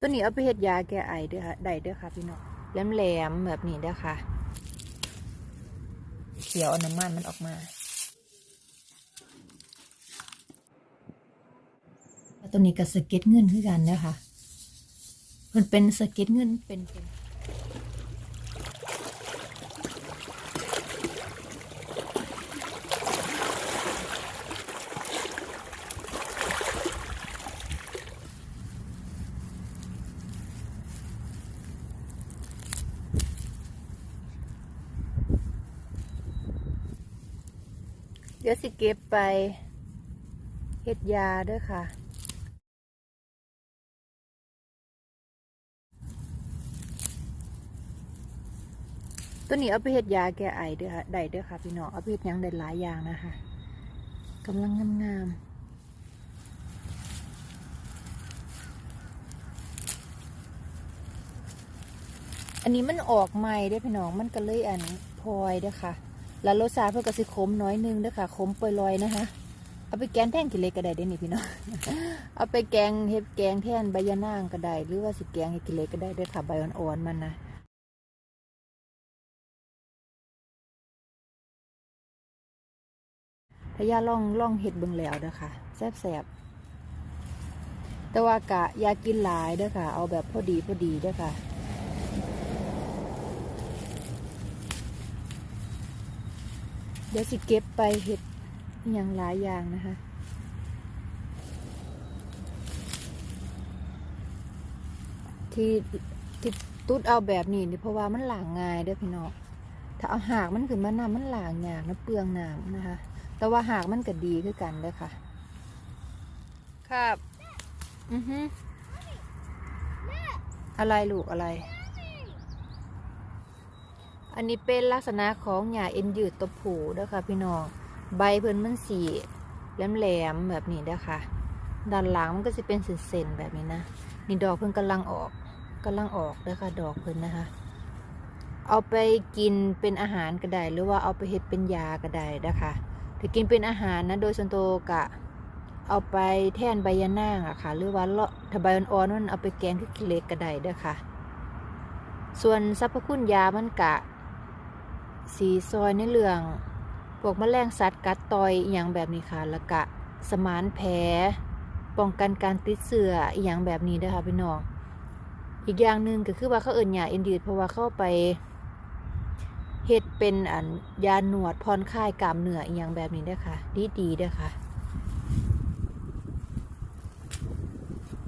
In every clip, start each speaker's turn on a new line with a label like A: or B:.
A: ตัวนี้เอาไปเฮ็ดยาแก้ไอเด้อค่ะได้เด้อค่ะพี่น้องแหลมๆแบบนี้เด้อค่ะ เขียวอาน้ำมันมันออกมาตัวนี้ก็สเก็ตเงินคือกันเด้อค่ะมันเป็นสเก็ตเงินเป็นเป็น ดี๋ยวสิเก็บไปเฮ็ดยาด้วยค่ะ ตัวนี้เอาไปเฮ็ดยาแก้ไอเด้อค่ะได้เด้อค่ะพี่น้องเอาไปเฮ็ดยังได้หลายอย่างนะคะกำลังงามๆอันนี้มันออกใหม่เด้พี่น้องมันก็เลยอันพลอยเด้อค่ะ แล้วรสชาติเพื่อก็สิขมน้อยนึงด้อค่ะขมปลอยๆนะคะ เอาไปแกงแท่งกินเล็กก็ได้เด้นี่พี่น้องเอาไปแกงเห็ดแกงแท่นใบยะนางก็ได้หรือว่าสิแกงกินเล็กก็ได้ด้อค่ะใบอ่อนๆมันนะถ้ายาล่องล่องเห็ดเบิ่งแล้วเด้อค่ะแซ่บๆแต่ว่ากะอยากินหลายเด้อค่ะ เอาแบบพอดีพอดีเด้อค่ะ เดี๋ยวสิเก็บไปเห็ดอหย่างหลายอย่างนะคะ ที่ที่ตุดเอาแบบนี้นี่เพราะว่ามันหลางง่ายเด้อพี่น้องถ้าเอาหากมันขึ้นมานำมันหลางยากนะเปลืองน้ำนะคะ แต่ว่าหากมันก็ดีคือกันเด้อค่ะ ครับ อือฮึอะไรลูกอะไร อันนี้เป็นลักษณะของหญ้าเอ็นยืดตัวผูเด้อค่ะพี่น้อง ใบเพิ่นมันสีแหลมๆแบบนี้เด้อค่ะด้านหลังมันก็จะเป็นเส้นๆแบบนี้นะ นี่ดอกเพิ่นกำลังออกกำลังออกเด้อค่ะดอกเพิ่นนะคะ เอาไปกินเป็นอาหารก็ได้หรือว่าเอาไปเฮ็ดเป็นยาก็ได้เด้อค่ะถ้ากินเป็นอาหารนะโดยส่วนตัวกะเอาไปแท่นใบยะนางอะค่ะ หรือว่าเลาะถ้าใบอ่อนๆมันเอาไปแกงคือกิเล็กก็ได้เด้อค่ะ ส่วนสรรพคุณยามันกะ สีซอยในเรื่องพวกมแมลงสัตว์กัดต่อยอย่างแบบนี้ค่ะแล้วก็สมานแผลป้องกันการติดเชื้ออย่างแบบนี้เด้ค่ะพี่น้องอีกอย่างหนึ่งก็คือว่าเขาเอิ่นยาเอ็นดีดเพราะว่าเข้าไปเฮ็ดเป็นอันยาหนวดผ่อนคลายกล้ามเนื้ออย่างแบบนี้ด้ค่ะดีดีด้ค่ะ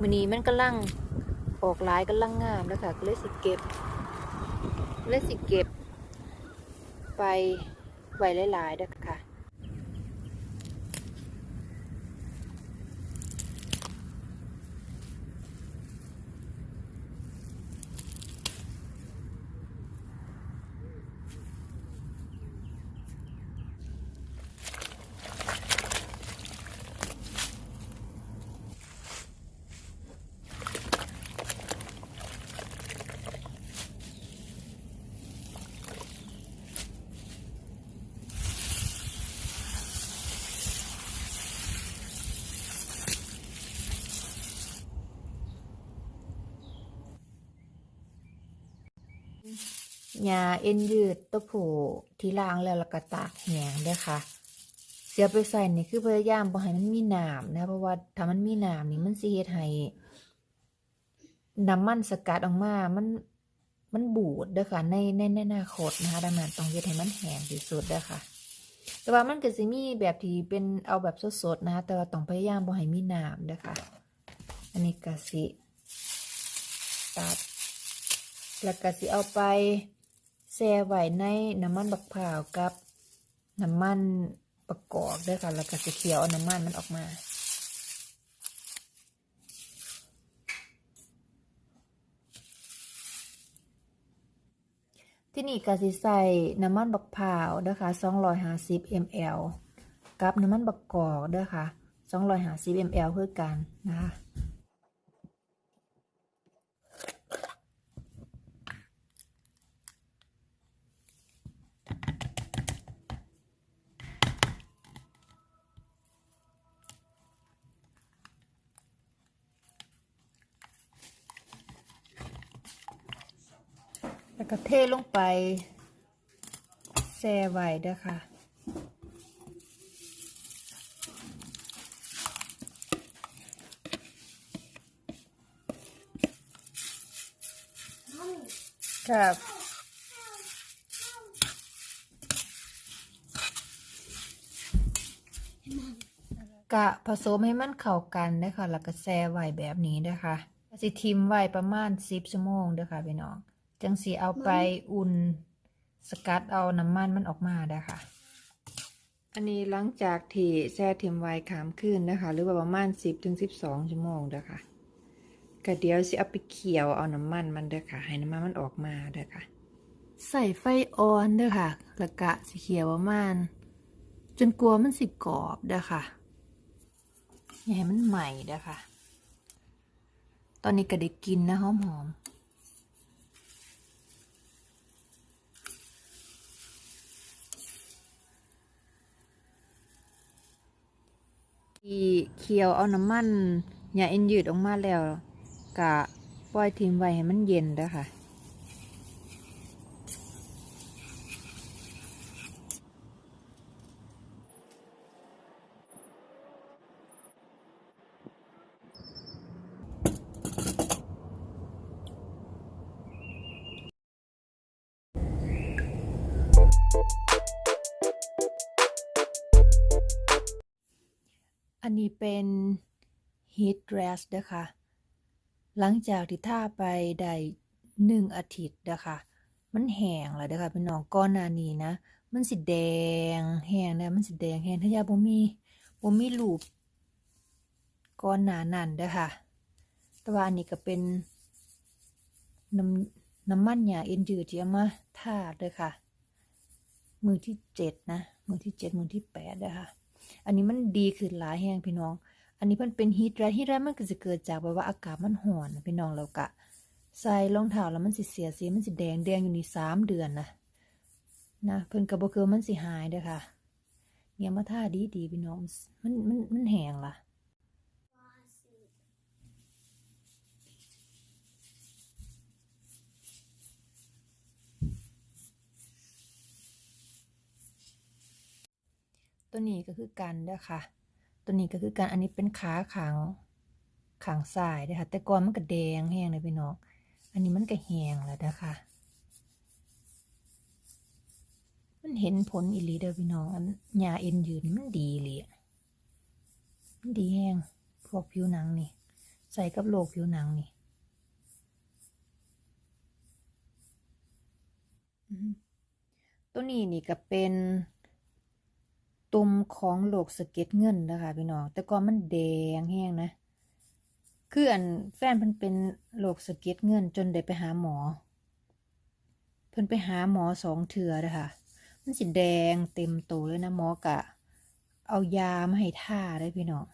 A: มื้อนี้มันกำลังออกลายกำลังงามเด้อค่ะก็เลยสิเก็บเลยสิเก็บ ไปไว้หลายๆเด้อค่ะ ยาเอ็นยืดตัวผูที่ล้างแล้วแล้วก็ตากแห้งเด้อค่ะ เสียไปใส่นี่คือพยายามบ่ให้มันมีน้ำนะเพราะว่าถ้ามันมีน้ำนี่มันสิเฮ็ดให้น้ำมันสกัดออกมามันมันบูดเด้อค่ะในในในอนาคตนะคะดังนั้นต้องเฮ็ดให้มันแห้งที่สุดเด้อค่ะ แต่ว่ามันก็สิมีแบบที่เป็นเอาแบบสดๆนะคะแต่ว่าต้องพยายามบ่ให้มีน้ำเด้อค่ะ อันนี้ก็สิตัด แล้วก็สิเอาไปแช่ไว้ในน้ำมันบักพร้าวกับน้ำมันประกอบด้วยค่ะ แล้วก็สิเคี่ยวเอาน้ำมันมันออกมาที่นี่ก็สิใส่น้ำมันบักพร้าวเด้อค่ะ250 ml กับน้ำมันบักกอกด้อค่ะ250 ml คือกันนะคะ ก็เทลงไปแช่ไว้เด้อค่ะครับกะผสมให้มันเข้ากันนะคะแล้วก็แช่ไว้แบบนี้นะคะสิทิมไว้ประมาณ10ชั่วโมงเด้อค่ะพี่น้อง จังสีเอาไปอุ่นสกัดเอาน้ำมันมันออกมาเด้อค่ะ อันนี้หลังจากที่แช่ทิมไว้ขามคืนนะคะ หรือว่าประมาณ10ถึง12ชั่วโมงเด้อค่ะก็เดี๋ยวสิเอาไปเคี่ยวเอาน้ำมันมันเด้อค่ะ ให้น้ำมันมันออกมาเด้อค่ะ ใส่ไฟอ่อนเด้อค่ะแล้วก็สิเคี่ยวประมาณจนกลัวมันสิกรอบเด้อค่ะอย่าให้มันใหม่เด้อค่ะ ตอนนี้ก็ได้กินนะหอมหอม ที่เคี่ยวเอาน้ำมันอย่าเอ็นยืดออกมาแล้วกะปล่อยทิ้งไว้ให้มันเย็นเด้อค่ะ อันนี้เป็นฮีท r รสนะคะหลังจากที่ท่าไปได้หนึ่งอาทิตย์นะคะมันแห้งแล้วนะคะเป็นน้องก้อนนานี้นะ มันสิแดงแห้งนะมันสิแดงแห้งถ้ายาบ่มีบ่มีรูปก้อนหนานั่นเด้อค่ะแต่ว่าอันนี้ก็เป็นน้ำน้ำมันหยาเอ็นยืดที่เอามาทาเด้อค่ะ มือที่เจ็ดนะ มือที่เจ็ดมือที่แปดเด้อค่ะ อันนี้มันดีขึ้นหลายแห้งพี่น้อง อันนี้มันเป็นฮีทแรดฮีทแรดมันก็จะเกิดจากแบบว่าอากาศมันห่อนพี่น้องแล้วกะใส่รองเท้าแล้วมันสิเสียสีมันสิแดงแดงอยู่นี่สามเดือนนะนะเพิ่นกระบอกคือมันสิหายเด้อค่ะเนี่ยมาท่าดีดีพี่น้องมันมันมันแห้งล่ะ ตัวนี้ก็คือกันเด้อค่ะ ตัวนี้ก็คือกันอันนี้เป็นขาขางขางซ้ายเด้อค่ะ แต่ก่อนมันก็แดงแห้งเลยพี่น้อง อันนี้มันก็แห้งแล้วเด้อค่ะมันเห็นผลอีหลีเด้อพี่น้อง อันยาเอ็นยืนมันดีเลยอะมันดีแห้งพวกผิวหนังนี่ ใส่กับโรคผิวหนังนี่ตัวนี้นี่ก็เป็น ตุ่มของโรคสะเก็ดเงินนะคะพี่น้องแต่ก่อนมันแดงแห้งนะคืออันแฟนเพิ่นเป็นโรคสะเก็ดเงินจนได้ไปหาหมอ เพิ่นไปหาหมอสองเถื่อนะคะมันสิแดงเต็มตัวเลยนะหมอกะ เอายามาให้ท่าได้พี่น้อง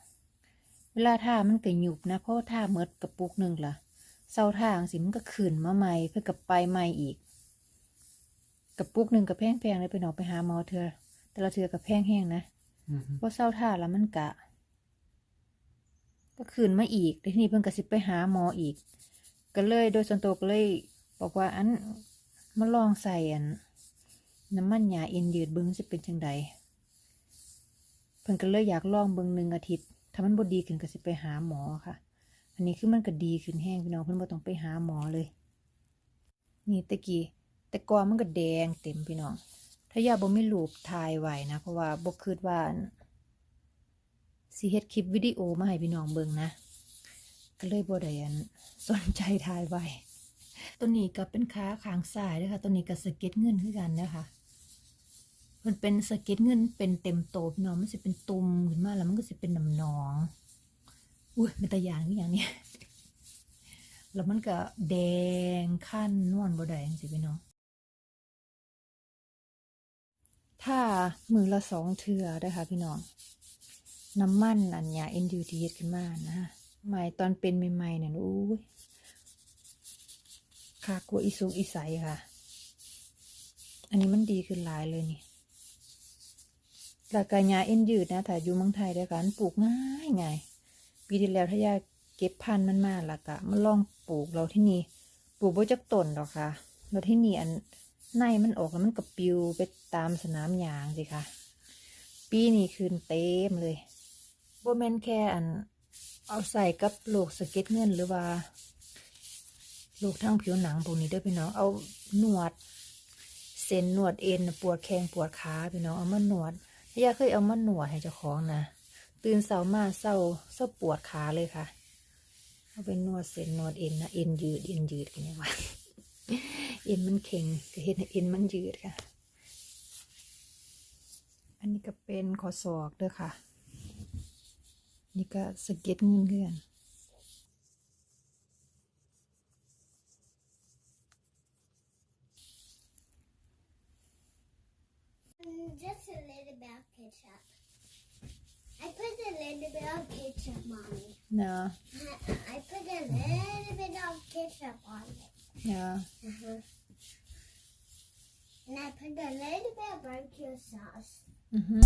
A: เวลาท่ามันก็หยุบนะ เพราะว่าท่าเมดกระปุกหนึ่งล่ะเศร้าท่าจังสิมันก็ขึ้นมาใหม่เพื่อกับไปใหม่อีก กระปุกหนึ่งกับแพงๆเลยพี่น้องไปหาหมอเถื่อ แต่ละเถื่อกับแพงแห้งนะพอเศร้าท่าแล้วมันกะ ก็คืนมาอีกทีนี้เพิ่นก็สิไปหาหมออีก ก็เลยโดยส่วนตัวก็เลย บอกว่าอันมาลองใส่อัน น้ำมันหยาเอ็นยืดเบิ้งจะเป็นจังใดเพิ่นก็เลยอยากลองเบิ้งหนึ่งอาทิตย์ถ้ามันบ่ดีขึ้นก็สิไปหาหมอค่ะ อันนี้คือมันก็ดีขึ้นแห้งพี่น้องเพิ่นบ่ต้องไปหาหมอเลย นี่ตะกี้แต่ก่อนมันก็แดงเต็มพี่น้อง ถ้ายาบ่มีรูปถ่ายไว้นะ เพราะว่าบ่คิดว่าสิเฮ็ดคลิปวิดีโอมาให้พี่น้องเบิ่งนะ ก็เลยบ่ได้อันสนใจถ่ายไว้ ตัวนี้ก็เป็นขาขางซ้ายเด้อค่ะตัวนี้ก็สเก็ดเงินคือกันนะคะมันเป็นสเก็ดเงินเป็นเต็มโตพี่น้องมันสิเป็นตุ่มขึ้นมาแล้วมันก็สิเป็นน้ำหนองอุ้ยเป็นตะยานคืออย่างเนี้ยแล้วมันก็แดงขั้นนวลบ่ได้จังซี่พี่น้อง ถ้ามือละสองเทือได้ค่ะพี่น้อง น้ำมันอันเนี้ยเอ็นยูทีเฮ็ดขึ้นมานะใหม่ตอนเป็นใหม่ๆเนี่ยอู้ยคากลัวอีสุกอีใสค่ะ อันนี้มันดีขึ้นหลายเลยนี่แล้วก็ยาเอ็นยืดนะถ้าอยู่เมืองไทยด้วยกันปลูกง่ายไงปีที่แล้วถ้ายาเก็บพันธุ์มันมาแล้วก็มาลองปลูกเราที่นี่ปลูกบ่จักต้นหรอกค่ะแล้วที่นี่อัน ในมันออกแล้วมันก็ปิวไปตามสนามยางสิคะปีนี้คืนเต็มเลยโบแมนแค่อัน เอาใส่กับโลกสะเก็ดเงินหรือว่าโลกทั้งผิวหนังพวกนี้ด้วยพี่น้องเอาหนวด เส้นหนวดเอ็นปวดแข้งปวดขาพี่น้องเอามาหนวดย่าเคยเอามาหนวดให้เจ้าของนะตื่นเช้ามาเศร้าเศร้าปวดขาเลยค่ะเอาไปนวดเส้นนวดเอ็นนะเอ็นยืดเอ็นยืดกันยังวะ เอ็นมันเข่งก็เห็นให้เอ็นมันยืดค่ะ อันนี้ก็เป็นขอศอกเด้อค่ะ นี่ก็สะเก็ดเงินเพื่อน
B: Mm, Just a little bit of ketchup. I put a little bit of ketchup, mommy.
A: เนาะ
B: I I put a little bit of ketchup on it.
A: เนาะ
B: Uh-huh. And I put a little bit of barbecue sauce.
A: อือฮึ